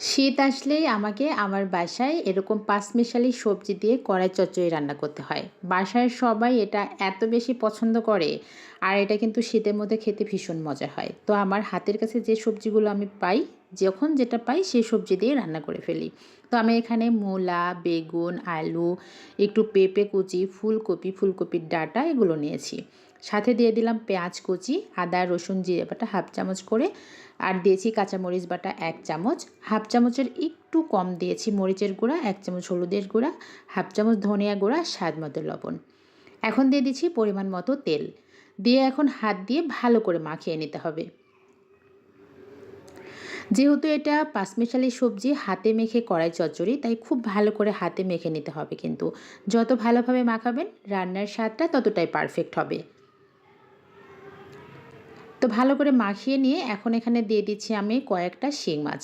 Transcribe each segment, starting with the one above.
শীত আসলেই আমাকে আমার বাসায় এরকম পাঁচমিশালি সবজি দিয়ে কড়াই চচ্চড়ি রান্না করতে হয়। বাসায় সবাই এটা এত বেশি পছন্দ করে আর এটা কিন্তু শীতের মধ্যে খেতে ভীষণ মজা হয়। তো আমার হাতের কাছে যে সবজিগুলো আমি পাই যখন যেটা পাই সেই সবজি দিয়ে রান্না করে ফেলি। তো আমি এখানে মূলা, বেগুন, আলু, একটু পেঁপে কুচি, ফুলকপি, ফুলকপির ডাটা এগুলো নিয়েছি। সাথে দিয়ে দিলাম পেঁয়াজ কুচি, আদা, রসুন, জিরে বাটা হাফ চামচ করে আর দিয়েছি কাঁচামরিচ বাটা এক চামচ। হাফ চামচের একটু কম দিয়েছি মরিচের গুঁড়া, এক চামচ হলুদের গুঁড়া, হাফ চামচ ধনিয়া গুঁড়া, স্বাদ মতো লবণ। এখন দিয়ে দিচ্ছি পরিমাণ মতো তেল। দিয়ে এখন হাত দিয়ে ভালো করে মাখিয়ে নিতে হবে। যেহেতু এটা পাঁচমিশালি সবজি, হাতে মেখে কড়াই চচ্চড়ি, তাই খুব ভালো করে হাতে মেখে নিতে হবে কিন্তু। যত ভালোভাবে মাখাবেন, রান্নার স্বাদটা ততটাই পারফেক্ট হবে। তো ভালো করে মাখিয়ে নিয়ে এখন এখানে দিয়ে দিচ্ছি আমি কয়েকটা শিং মাছ।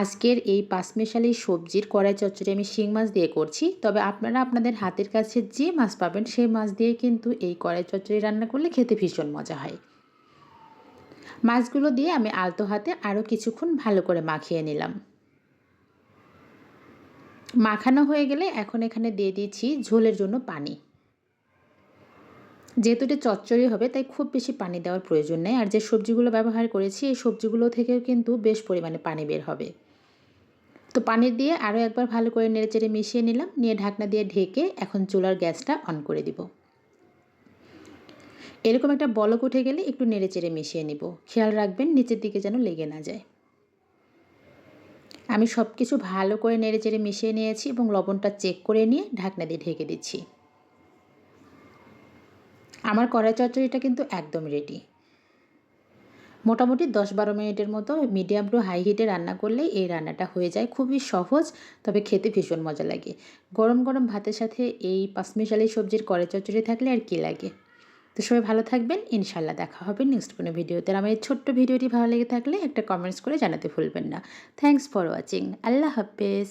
আজকের এই পাঁচমিশালি সবজির কড়াই চচ্চড়ি আমি শিং মাছ দিয়ে করছি। তবে আপনারা আপনাদের হাতের কাছে যে মাছ পাবেন, সেই মাছ দিয়ে কিন্তু এই কড়াই চচ্চড়ি রান্না করলে খেতে ভীষণ মজা হয়। মাছগুলো দিয়ে আমি আলতো হাতে আরও কিছুক্ষণ ভালো করে মাখিয়ে নিলাম। মাখানো হয়ে গেলে এখন এখানে দিয়ে দিচ্ছি ঝোলের জন্য পানি। যেহেতু এটা চচ্চড়ি হবে, তাই খুব বেশি পানি দেওয়ার প্রয়োজন নেই। আর যে সবজিগুলো ব্যবহার করেছি, এই সবজিগুলো থেকেও কিন্তু বেশ পরিমাণে পানি বের হবে। তো পানি দিয়ে আরও একবার ভালো করে নেড়েচেড়ে মিশিয়ে নিলাম। নিয়ে ঢাকনা দিয়ে ঢেকে এখন চুলার গ্যাসটা অন করে দিব। এরকম একটা বলক উঠে গেলে একটু নেড়েচেড়ে মিশিয়ে নিব। খেয়াল রাখবেন নিচের দিকে যেন লেগে না যায়। আমি সব কিছু ভালো করে নেড়ে চেড়ে মিশিয়ে নিয়েছি এবং লবণটা চেক করে নিয়ে ঢাকনা দিয়ে ঢেকে দিচ্ছি। আমার কড়াই চচ্চড়িটা কিন্তু একদম রেডি মোটামুটি দশ বারো মিনিটের মতো মিডিয়াম টু হাই হিটে রান্না করলেই এই রান্নাটা হয়ে যায় খুবই সহজ, তবে খেতে ভীষণ মজা লাগে। গরম গরম ভাতের সাথে এই পাঁচমিশালি সবজির কড়াই চচ্চড়ি থাকলে আর কি লাগে? তো সবাই ভালো থাকবেন। ইনশাল্লাহ দেখা হবে নেক্সট কোনো ভিডিওতে। আমার এই ছোট্ট ভিডিওটি ভালো লেগে থাকলে একটা কমেন্টস করে জানাতে ভুলবেন না। থ্যাংকস ফর ওয়াচিং আল্লাহ হাফেজ।